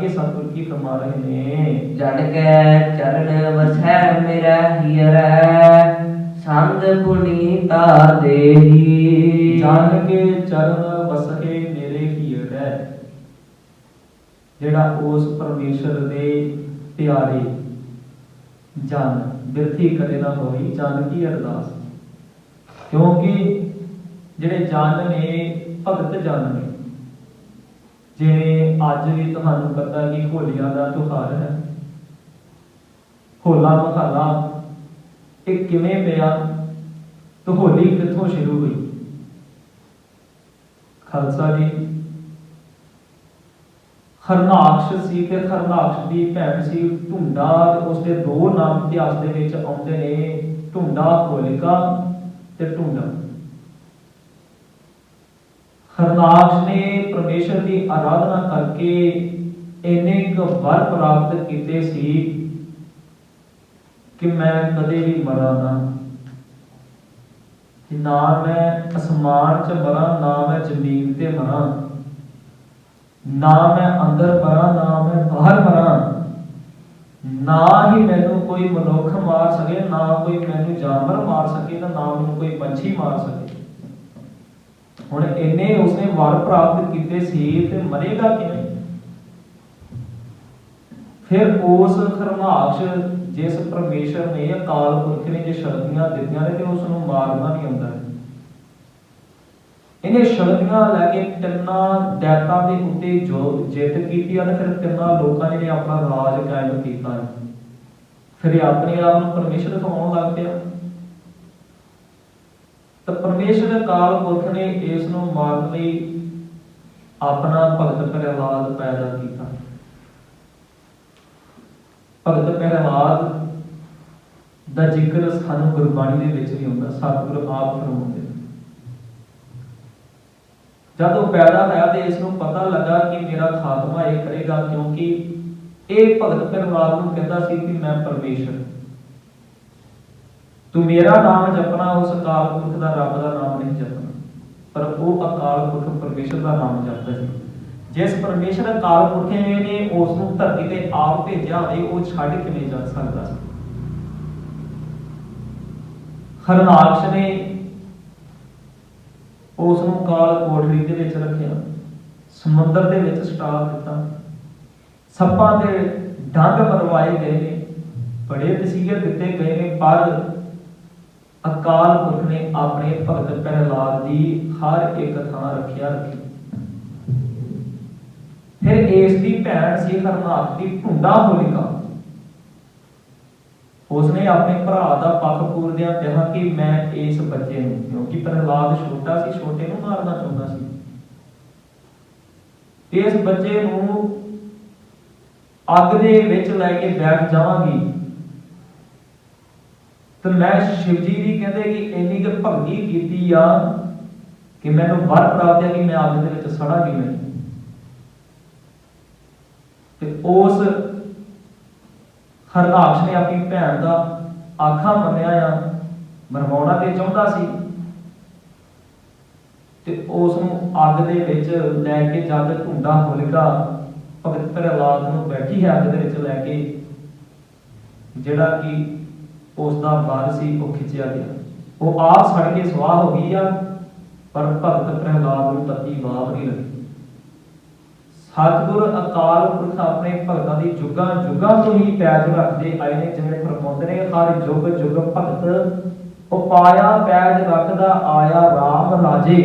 ਅੱਗੇ ਸਤਿਗੁਰ ਕੀ ਫਰਮਾ ਰਹੇ ਨੇ। ਜਨ ਕੈ ਚਰਨ ਵਸੈ ਮੇਰਾ ਹੀਰੈ ਸੰਗ ਪੁਨੀਤਾ ਦੇਹੀ। ਜਾਣ ਕੇ ਚਰਨ ਵਸਕੇ ਮੇਰੇ ਹੀਰੈ ਜਿਹੜਾ ਉਸ ਪਰਮੇਸ਼ਰ ਦੇ ਪਿਆਰੇ ਜਨ ਬਿਰਥੀ ਕਰੇ ਨਾ ਹੋਈ ਜਨ ਕੀ ਅਰਦਾਸ। ਕਿਉਂਕਿ ਜਿਹੜੇ ਜਨ ਨੇ ਭਗਤ ਜਨ ਨੇ ਜਿਵੇਂ ਅੱਜ ਵੀ ਤੁਹਾਨੂੰ ਪਤਾ ਕਿ ਹੋਲੀਆਂ ਦਾ ਤਿਉਹਾਰ ਹੈ। ਹੋਲਾ ਮਹੱਲਾ, ਇਹ ਕਿਵੇਂ ਪਿਆ ਤੇ ਹੋਲੀ ਕਿੱਥੋਂ ਸ਼ੁਰੂ ਹੋਈ? ਖਾਲਸਾ ਜੀ ਹਰਨਾਕਸ਼ ਸੀ ਤੇ ਹਰਨਾਕਸ਼ ਦੀ ਭੈਣ ਸੀ ਢੁੰਡਾ ਤੇ ਉਸਦੇ ਦੋ ਨਾਮ ਇਤਿਹਾਸ ਦੇ ਵਿੱਚ ਆਉਂਦੇ ਨੇ, ਢੁੰਡਾ, ਹੋਲਿਕਾ ਤੇ ਢੁੰਡਾ। ਹਰਨਾਕਸ਼ ਨੇ ਪਰਮੇਸ਼ਰ ਦੀ ਆਰਾਧਨਾ ਕਰਕੇ ਇੰਨੇ ਕੁ ਵਰ ਪ੍ਰਾਪਤ ਕੀਤੇ ਸੀ ਕਿ ਮੈਂ ਕਦੇ ਵੀ ਮਰਾਂ ਨਾ। ਨਾ ਮੈਂ ਅਸਮਾਨ 'ਚ ਮਰਾਂ, ਨਾ ਮੈਂ ਜ਼ਮੀਨ ਤੇ ਮਰਾਂ। ਨਾ ਮੈਂ ਅੰਦਰ ਮਰਾਂ, ਨਾ ਮੈਂ ਬਾਹਰ ਮਰਾਂ। ਨਾ ਹੀ ਮੈਨੂੰ ਕੋਈ ਮਨੁੱਖ ਮਾਰ ਸਕੇ, ਨਾ ਕੋਈ ਮੈਨੂੰ ਜਾਨਵਰ ਮਾਰ ਸਕੇ ਤੇ ਨਾ ਮੈਨੂੰ ਕੋਈ ਪੰਛੀ ਮਾਰ ਸਕੇ। ਹੁਣ ਇੰਨੇ ਉਸਨੇ ਵਰ ਪ੍ਰਾਪਤ ਕੀਤੇ ਸੀ ਤੇ ਮਰੇਗਾ ਕਿਵੇਂ? ਫਿਰ ਉਸ ਖਰਨਾਕਸ਼ ਜਿਸ ਪਰਮੇਸ਼ਰ ਨੇ ਅਕਾਲ ਪੁਰਖ ਨੇ ਜੇ ਸ਼ਕਤੀਆਂ ਦਿੱਤੀਆਂ ਨੇ ਤੇ ਉਸ ਨੂੰ ਮਾਰਨਾ ਨਹੀਂ ਆਉਂਦਾ। ਇਹਨੇ ਸ਼ਰਤੀਆਂ ਲੈ ਕੇ ਤਿੰਨਾਂ ਦੈਤਾਂ ਦੇ ਉੱਤੇ ਜੋ ਜਿੱਤ ਕੀਤੀ ਆ ਫਿਰ ਤਿੰਨਾਂ ਲੋਕਾਂ ਨੇ ਆਪਣਾ ਰਾਜ ਕਾਇਮ ਕੀਤਾ। ਫਿਰ ਆਪਣੇ ਆਪ ਨੂੰ ਪਰਮੇਸ਼ਰ ਦਿਖਾਉਣ ਲੱਗ ਪਿਆ। ਤਾਂ ਪਰਮੇਸ਼ਰ ਅਕਾਲ ਪੁਰਖ ਨੇ ਇਸ ਨੂੰ ਮਾਰਨ ਲਈ ਆਪਣਾ ਭਗਤ ਪ੍ਰਹਿਲਾਦ ਪੈਦਾ ਕੀਤਾ। ਭਗਤ ਪ੍ਰਹਿਲਾਦ ਦਾ ਜ਼ਿਕਰ ਸਾਨੂੰ ਗੁਰਬਾਣੀ ਦੇ ਵਿੱਚ ਵੀ ਹੁੰਦਾ, ਸਤਿਗੁਰ ਆਪ ਫਰਮਾਉਂਦੇ ਜਦ ਉਹ ਪੈਦਾ ਹੋਇਆ ਤੇ ਇਸ ਨੂੰ ਪਤਾ ਲੱਗਾ ਕਿ ਮੇਰਾ ਖਾਤਮਾ ਇਹ ਕਰੇਗਾ ਕਿਉਂਕਿ ਇਹ ਭਗਤ ਪ੍ਰਹਿਲਾਦ ਨੂੰ ਕਹਿੰਦਾ ਸੀ ਕਿ ਮੈਂ ਪਰਮੇਸ਼ਰ ਤੂੰ ਮੇਰਾ ਨਾਮ ਜਪਣਾ, ਉਸ ਅਕਾਲ ਪੁਰਖ ਦਾ ਰੱਬ ਦਾ ਨਾਮ ਨਹੀਂ ਜਪਣਾ। ਪਰ ਉਹ ਅਕਾਲ ਪੁਰਖ ਪਰਮੇਸ਼ਰ ਦਾ ਨਾਮ ਜਪਦਾ ਸੀ। ਜਿਸ ਪਰਮੇਸ਼ਰ ਅਕਾਲ ਪੁਰਖ ਨੇ ਉਸ ਨੂੰ ਧਰਤੀ ਤੇ ਆਪ ਭੇਜਿਆ ਹੋਵੇ ਉਹ ਛੱਡ ਕਿਵੇਂ ਜਾ ਸਕਦਾ? ਹਰਨਾਕਸ਼ ਨੇ ਉਸ ਨੂੰ ਕਾਲ ਕੋਠੜੀ ਦੇ ਵਿੱਚ ਰੱਖਿਆ, ਸਮੁੰਦਰ ਦੇ ਵਿੱਚ ਸਟਾਲ ਦਿੱਤਾ। ਸੱਪਾਂ ਦੇ ਡੰਗ ਮਰਵਾਏ ਗਏ ਨੇ, ਬੜੇ ਵਸੀਲੇ ਦਿੱਤੇ ਗਏ ਨੇ, ਪਰ ਅਕਾਲ ਪੁਰਖ ਨੇ ਆਪਣੇ ਭਗਤ ਪ੍ਰਹਲਾਦ ਦੀ ਹਰ ਇੱਕ ਥਾਂ ਰੱਖਿਆ ਰੱਖੀ। ਫਿਰ ਇਸ ਦੀ ਭੈਣ ਸੀ ਹਰਨਾਥ ਦੀ ਢੁੰਡਾ ਹੋਲਿਕਾ। ਉਸਨੇ ਆਪਣੇ ਭਰਾ ਦਾ ਪੱਖ ਪੂਰਦਿਆਂ ਕਿਹਾ ਕਿ ਮੈਂ ਇਸ ਬੱਚੇ ਨੂੰ, ਕਿਉਂਕਿ ਪ੍ਰਹਲਾਦ ਛੋਟਾ ਸੀ, ਛੋਟੇ ਨੂੰ ਮਾਰਨਾ ਚਾਹੁੰਦਾ ਸੀ। ਇਸ ਬੱਚੇ ਨੂੰ ਅੱਗ ਦੇ ਵਿੱਚ ਲੈ ਕੇ ਬੈਠ ਜਾਵਾਂਗੀ। ਤੇ ਮੈਂ ਸ਼ਿਵਜੀ ਦੀ ਕਹਿੰਦੇ ਕਿ ਇੰਨੀ ਕੁ ਭਗਤੀ ਕੀਤੀ ਆ ਕਿ ਮੈਨੂੰ ਵਰ ਪ੍ਰਾਪਤ ਹੈ ਕਿ ਮੈਂ ਅੱਗ ਦੇ ਵਿੱਚ ਸੜਾਂਗੀ ਨਹੀਂ। ਤੇ ਉਸ ਹਰਨਾਕਸ਼ ਨੇ ਆਪਣੀ ਭੈਣ ਦਾ ਆਖਾ ਮੰਨਿਆ ਆ, ਮਰਵਾਉਣਾ ਤੇ ਚਾਹੁੰਦਾ ਸੀ। ਤੇ ਉਸ ਨੂੰ ਅੱਗ ਦੇ ਵਿੱਚ ਲੈ ਕੇ ਜਦ ਢੁੰਡਾ ਹੋਲਿਕਾ ਭਗਤ ਪ੍ਰਹਿਲਾਦ ਨੂੰ ਬੈਠੀ ਹੈ ਅੱਗ ਦੇ ਵਿੱਚ ਲੈ ਕੇ, ਜਿਹੜਾ ਕਿ ਉਸ ਦਾ ਬਾਰ ਸੀ, ਉਹ ਖਿੱਚਿਆ ਗਿਆ। ਉਹ ਆਪ ਸੜ ਕੇ ਸਵਾਹ ਹੋ ਗਈ ਆ, ਪਰ ਭਗਤ ਪ੍ਰਹਿਲਾਦ ਨੂੰ ਤਤੀ ਬਾਪ ਨਹੀਂ ਲੱਗੀ। ਸਤਿਗੁਰ ਅਕਾਲ ਪੁਰਖ ਆਪਣੇ ਭਗਤਾਂ ਦੀ ਜੁਗਾਂ ਜੁਗਾਂ ਤੋਂ ਹੀ ਪੈਜ ਰੱਖਦੇ ਆਏ ਨੇ, ਜਿਵੇਂ ਫਰਮਾਉਂਦੇ ਨੇ ਹਰ ਜੁਗ ਜੁਗ ਭਗਤ ਉਪਾਇਆ ਪੈਜ ਰੱਖਦਾ ਆਇਆ RAM ਰਾਜੇ,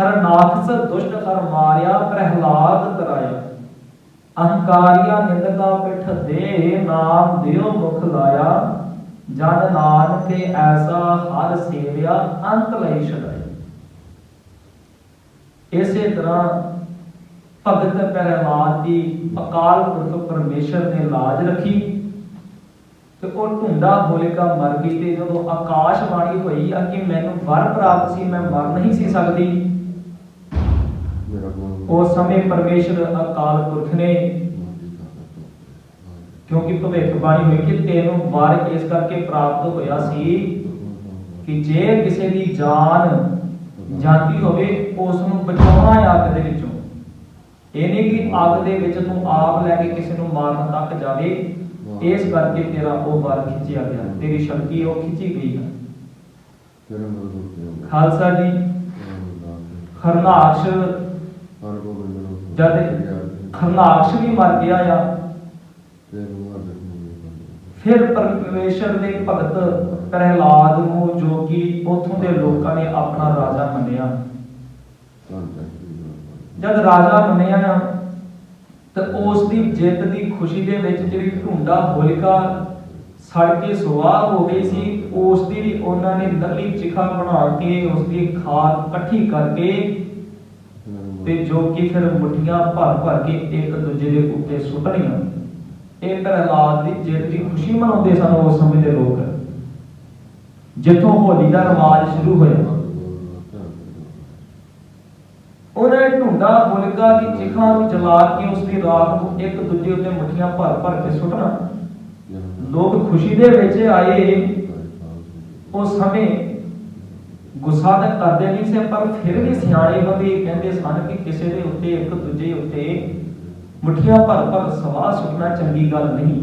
ਹਰ ਨਾਖਸ ਦੁਸ਼ਟ ਹਰ ਮਾਰਿਆ ਪ੍ਰਹਿਲਾਦ ਤਰਾਇਆ। ਅਹੰਕਾਰੀਆ ਨਿੰਦਕਾ ਪਿੱਠ ਦੇ ਨਾਮ ਦਿਓ ਮੁਖ ਲਾਇਆ ਜਨ ਨਾਨਕੇ ਐਸਾ ਹਰ ਸੇਵਿਆ ਅੰਤ ਲਈ ਛਡਾਇਆ ਇਸੇ ਤਰ੍ਹਾਂ ਭਗਤ ਪਹਿਲਵਾਨ ਦੀ ਅਕਾਲ ਪੁਰਖ ਪਰਮੇਸ਼ਰ ਨੇ ਲਾਜ ਰੱਖੀ ਤੇ ਉਹ ਢੁੰਡਾ ਹੋਲਿਕਾ ਮਰ ਗਈ ਤੇ ਜਦੋਂ ਆਕਾਸ਼ ਬਾਣੀ ਹੋਈ ਆ ਕਿ ਮੈਨੂੰ ਵਰ ਪ੍ਰਾਪਤ ਸੀ ਮੈਂ ਮਰ ਨਹੀਂ ਸੀ ਸਕਦੀ। ਉਸ ਸਮੇਂ ਪਰਮੇਸ਼ਰ ਅਕਾਲ ਪੁਰਖ ਨੇ ਕਿਉਂਕਿ ਭਵਿੱਖ ਬਾਣੀ ਹੋਈ ਕਿ ਤੈਨੂੰ ਵਰ ਇਸ ਕਰਕੇ ਪ੍ਰਾਪਤ ਹੋਇਆ ਸੀ ਕਿ ਜੇ ਕਿਸੇ ਦੀ ਜਾਨ ਜਾਂਦੀ ਹੋਵੇ ਉਸ ਨੂੰ ਬਚਾਉਣਾ ਅੱਗ ਦੇ ਵਿੱਚੋਂ। ਇਹ ਨਹੀਂ ਕਿ ਅੱਗ ਦੇ ਵਿੱਚ ਤੂੰ ਆਪ ਲੈ ਕੇ ਕਿਸੇ ਨੂੰ ਮਾਰਨ ਤੱਕ ਜਾਵੇ ਇਸ ਕਰਕੇ ਤੇਰਾ ਉਹ ਵਾਰ ਖਿੱਚਿਆ ਗਿਆ। ਤੇਰੀ ਸ਼ਕਤੀ ਉਹ ਖਿੱਚੀ ਗਈ ਹੈ। ਖਾਲਸਾ ਜੀ ਨੂੰ ਜਦ ਖਰਨਾਕਸ਼ ਵੀ ਮਰ ਗਿਆ ਆ ਫਿਰ ਪਰਮੇਸ਼ਰ ਦੇ ਭਗਤ ਪ੍ਰਹਿਲਾਦ ਨੂੰ ਜੋ ਕਿ ਉਥੋਂ ਦੇ ਲੋਕਾਂ ਨੇ ਆਪਣਾ ਰਾਜਾ ਮੰਨਿਆ। ਜਦ ਰਾਜਾ ਮੰਨਿਆ ਨਾ ਤਾਂ ਉਸ ਦੀ ਜਿੱਤ ਦੀ ਖੁਸ਼ੀ ਦੇ ਵਿੱਚ ਜਿਹੜੀ ਢੁੰਡਾ ਹੋਲਿਕਾ ਸੜ ਕੇ ਸੁਆਹ ਹੋ ਗਈ ਸੀ ਉਸ ਦੀ ਵੀ ਉਹਨਾਂ ਨੇ ਨਕਲੀ ਚਿਖਾ ਬਣਾ ਕੇ ਉਸ ਦੀ ਖਾਦ ਇਕੱਠੀ ਕਰਕੇ ਤੇ ਜੋ ਕਿ ਫਿਰ ਮੁੱਠੀਆਂ ਭਰ ਭਰ ਕੇ ਇੱਕ ਦੂਜੇ ਦੇ ਉੱਤੇ ਸੁੱਟਣੀਆਂ ਇਹ ਪ੍ਰਹਿਲਾਦ ਦੀ ਜਿੱਤ ਦੀ ਖੁਸ਼ੀ ਮਨਾਉਂਦੇ ਸਨ ਉਸ ਸਮੇਂ ਦੇ ਲੋਕ। ਜਿੱਥੋਂ ਹੋਲੀ ਦਾ ਰਿਵਾਜ ਸ਼ੁਰੂ ਹੋਇਆ। ਉਹਨਾਂ ਢੁੰਡਾ ਹੋਲਿਕਾ ਦੀ ਚਿਖਾ ਨੂੰ ਜਲਾ ਕੇ ਉਸ ਦੀ ਰਾਖ ਨੂੰ ਇੱਕ ਦੂਜੇ ਉੱਤੇ ਮੁੱਠੀਆਂ ਭਰ ਭਰ ਕੇ ਸੁੱਟਣਾ। ਲੋਕ ਖੁਸ਼ੀ ਦੇ ਵਿੱਚ ਆਏ। ਉਸ ਸਮੇਂ ਗੁੱਸਾ ਤਾਂ ਕਰਦੇ ਨਹੀਂ ਸੀ, ਪਰ ਫਿਰ ਵੀ ਸਿਆਣੇ ਬੰਦੇ ਕਹਿੰਦੇ ਸਨ ਕਿ ਕਿਸੇ ਦੇ ਉੱਤੇ ਇੱਕ ਦੂਜੇ ਉੱਤੇ ਮੁੱਠੀਆਂ ਭਰ ਭਰ ਸਵਾਹ ਸੁੱਟਣਾ ਚੰਗੀ ਗੱਲ ਨਹੀਂ।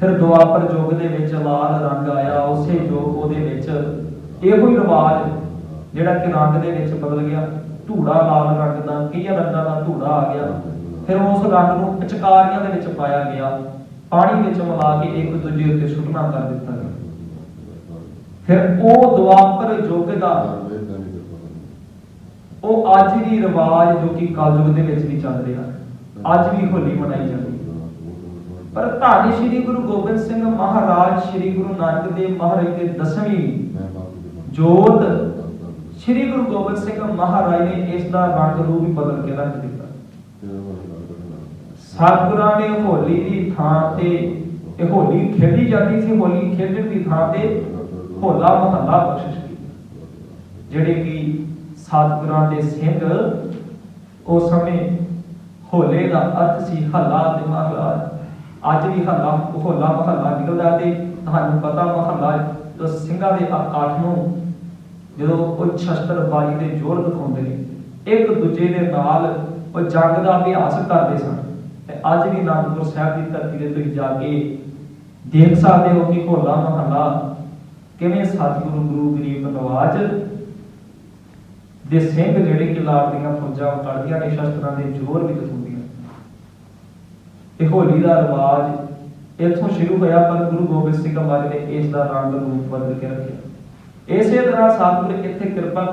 ਫਿਰ ਦੁਆਪਰ ਯੁੱਗ ਦੇ ਵਿੱਚ ਲਾਲ ਰੰਗ ਆਇਆ, ਉਸੇ ਯੁੱਗ ਉਹਦੇ ਵਿੱਚ ਇਹੋ ਹੀ ਰਿਵਾਜ ਜਿਹੜਾ ਕਿ ਰੰਗ ਦੇ ਵਿੱਚ ਬਦਲ ਗਿਆ। ਧੂੜਾ ਲਾਲ ਰੰਗ ਦਾ, ਕਈਆਂ ਰੰਗਾਂ ਦਾ ਧੂੜਾ ਆ ਗਿਆ। ਫਿਰ ਉਸ ਰੰਗ ਨੂੰ ਪਿਚਕਾਰੀਆਂ ਦੇ ਵਿੱਚ ਪਾਇਆ ਗਿਆ। ਪਾਣੀ ਵਿੱਚ ਮਿਲਾ ਕੇ ਇੱਕ ਦੂਜੇ ਉੱਤੇ ਸੁੱਟਣਾ ਕਰ ਦਿੱਤਾ ਗਿਆ। ਫਿਰ ਉਹ ਦੁਆਪਰ ਯੁੱਗ ਦਾ ਉਹ ਅੱਜ ਵੀ ਰਿਵਾਜ ਜੋ ਕਿ ਕਲਯੁਗ ਦੇ ਵਿੱਚ ਵੀ ਚੱਲ ਰਿਹਾ, ਅੱਜ ਵੀ ਹੋਲੀ ਮਨਾਈ ਜਾਂਦੀ ਪਰ ਧੰਨ ਸ਼੍ਰੀ ਗੁਰੂ ਗੋਬਿੰਦ ਸਿੰਘ ਮਹਾਰਾਜ ਸ਼੍ਰੀ ਗੁਰੂ ਨਾਨਕ ਦੇਵ ਮਹਾਰਾਜ ਦੇ ਦਸਵੀਂ ਜੋਤ ਸ਼੍ਰੀ ਗੁਰੂ ਗੋਬਿੰਦ ਸਿੰਘ ਮਹਾਰਾਜ ਨੇ ਇਸ ਦਾ ਰੰਗ ਰੂਪ ਵੀ ਬਦਲ ਕੇ ਰੱਖ ਦਿੱਤਾ। ਸਤਿਗੁਰਾਂ ਨੇ ਹੋਲੀ ਦੀ ਥਾਂ ਤੇ, ਇਹ ਹੋਲੀ ਖੇਡੀ ਜਾਂਦੀ ਸੀ, ਹੋਲੀ ਖੇਡਣ ਦੀ ਥਾਂ ਤੇ ਹੋਲਾ ਮਹੱਲਾ ਬਖਸ਼ਿਸ਼ ਕੀਤੀ, ਜਿਹੜੇ ਕਿ ਸਤਿਗੁਰਾਂ ਦੇ ਸਿੰਘ ਉਸ ਸਮੇਂ ਹੋਲੇ ਦਾ ਅਰਥ ਸੀ ਹੱਲਾ ਤੇ ਮਹੱਲਾ। ਅੱਜ ਵੀ ਹੱਲਾ, ਹੋਲਾ ਮਹੱਲਾ ਨਿਕਲਦਾ ਤੇ ਤੁਹਾਨੂੰ ਪਤਾ ਮਹੱਲਾ ਜੋ ਸਿੰਘਾਂ ਦੇ ਇਕੱਠ ਨੂੰ ਜਦੋਂ ਉਹ ਸ਼ਸਤਰ ਦੇ ਜ਼ੋਰ ਦਿਖਾਉਂਦੇ ਨੇ, ਇੱਕ ਦੂਜੇ ਦੇ ਨਾਲ ਉਹ ਜੰਗ ਦਾ ਅਭਿਆਸ ਕਰਦੇ ਸਨ। ਤੇ ਅੱਜ ਵੀ ਅਨੰਦਪੁਰ ਸਾਹਿਬ ਦੀ ਧਰਤੀ ਤੇ ਤੁਸੀਂ ਜਾ ਕੇ ਦੇਖ ਸਕਦੇ ਹੋ ਕਿ ਹੋਲਾ ਮਹੱਲਾ ਕਿਵੇਂ ਸਤਿਗੁਰੂ ਗੁਰੂ ਗਰੀਬ ਨਵਾਜ ਦੇ ਸਿੰਘ ਜਿਹੜੇ ਕਿ ਲਾੜ ਦੀਆਂ ਫੌਜਾਂ ਕੱਢਦੀਆਂ ਨੇ, ਸ਼ਸਤਰਾਂ ਦੇ ਜ਼ੋਰ ਵਿੱਚ ਹੁੰਦੀਆਂ ਤੇ ਹੋਲੀ ਦਾ ਰਿਵਾਜ ਇੱਥੋਂ ਸ਼ੁਰੂ ਹੋਇਆ, ਪਰ ਗੁਰੂ ਗੋਬਿੰਦ ਸਿੰਘ ਮਹਾਰਾਜ ਨੇ ਇਸ ਦਾ ਰੰਗ ਰੂਪ ਬਦਲ ਕੇ ਰੱਖਿਆ। ਇਸੇ ਤਰ੍ਹਾਂ ਸਤਿਗੁਰ ਇੱਥੇ ਕਿਰਪਾ